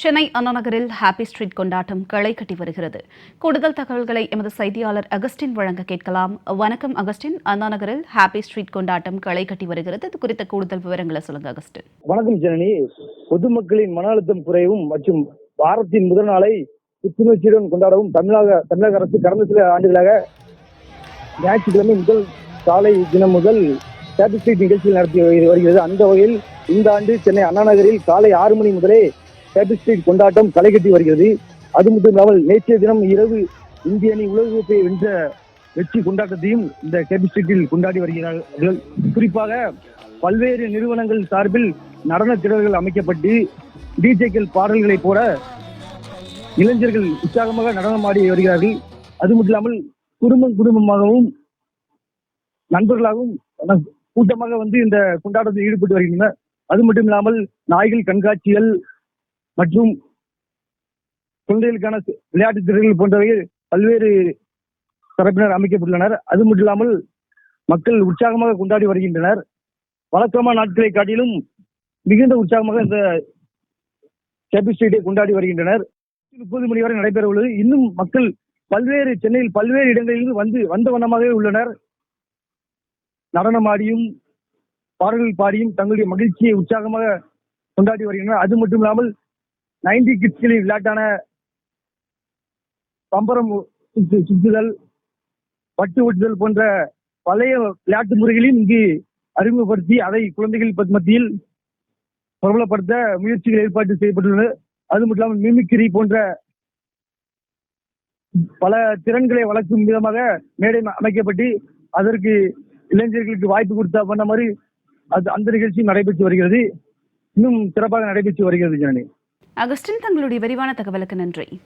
சென்னை அண்ணா நகரில் happy street கொண்டாட்டம் களை கட்டி வருகிறது. கூடுதல் தகவல்களை எமது செய்தியாளர் அகஸ்டின் வழங்க கேட்கலாம். வணக்கம் அகஸ்டின். அண்ணா நகரில் ஹாப்பி ஸ்ட்ரீட் கொண்டாட்டம் களை கட்டி வருகிறது. இது குறித்த கூடுதல் விவரங்களை சொல்லுங்க அகஸ்டின். வணக்கம் ஜனனி. பொதுமக்களின் மன அழுத்தம் குறையவும் மற்றும் வாரத்தின் முதல் நாளை புத்துணர்ச்சியுடன் கொண்டாடவும் தமிழக தமிழக அரசு கடந்த சில ஆண்டுகளாக ஞாயிற்றுக்கிழமை முதல் காலை தினம் முதல் ஹாப்பி ஸ்ட்ரீட் நிகழ்ச்சியில் நடத்தி வருகிறது. அந்த வகையில் இந்த ஆண்டு சென்னை அண்ணா நகரில் காலை ஆறு மணி முதலே ஹாப்பி ஸ்ட்ரீட் கொண்டாட்டம் களை கட்டி வருகிறது. அது மட்டும் இல்லாமல் நேற்றைய தினம் இரவு இந்திய அணி உலகக்கோப்பையை வென்ற வெற்றி கொண்டாட்டத்தையும் இந்த கேபி ஸ்ட்ரீட்டில் கொண்டாடி வருகிறார்கள். குறிப்பாக பல்வேறு நிறுவனங்கள் சார்பில் நடன திடல்கள் அமைக்கப்பட்டு டிஜேக்கள் பாடல்களை போட இளைஞர்கள் உற்சாகமாக நடனமாடி வருகிறார்கள். அது மட்டும் இல்லாமல் குடும்பம் குடும்பமாகவும் நண்பர்களாகவும் ந- கூட்டமாக வந்து இந்த கொண்டாட்டத்தில் ஈடுபட்டு வருகின்றனர். அது மட்டும் இல்லாமல் நாய்கள் கண்காட்சிகள் மற்றும் குழந்தைகளுக்கான விளையாட்டு விளையாட்டுத் போன்றவை பல்வேறு தரப்பினர் அமைக்கப்பட்டுள்ளனர். அது மட்டும் இல்லாமல் மக்கள் உற்சாகமாக கொண்டாடி வருகின்றனர். வழக்கமான நாட்களை காட்டிலும் மிகுந்த உற்சாகமாக இந்த ஹாப்பி ஸ்ட்ரீட்டை கொண்டாடி வருகின்றனர். முப்பது மணி வரை நடைபெற உள்ளது. இன்னும் மக்கள் பல்வேறு சென்னையில் பல்வேறு இடங்களிலிருந்து வந்து வந்த வண்ணமாகவே உள்ளனர். நடனமாடியும் பாடல்கள் பாடியும் தங்களுடைய மகிழ்ச்சியை உற்சாகமாக கொண்டாடி வருகின்றனர். அது மட்டும் இல்லாமல் நைன்டி கிட்ஸ்களின் விளையாட்டான பம்பரம் சுற்றுதல் பட்டு ஒட்டுதல் போன்ற பழைய விளையாட்டு முறைகளையும் இங்கு அறிமுகப்படுத்தி அதை குழந்தைகள் மத்தியில் பிரபலப்படுத்த முயற்சிகள் ஏற்பாடு செய்யப்பட்டுள்ளன அது மட்டும் இல்லாமல் மிமிக்கிரி போன்ற பல திறன்களை வளர்க்கும் விதமாக மேடை அமைக்கப்பட்டு அதற்கு இளைஞர்களுக்கு வாய்ப்பு கொடுத்த பண்ண மாதிரி அது அந்த நிகழ்ச்சி நடைபெற்று வருகிறது. இன்னும் சிறப்பாக நடைபெற்று வருகிறது ஜனனி. அகஸ்டின் தங்களுடைய விரிவான தகவலுக்கு நன்றி.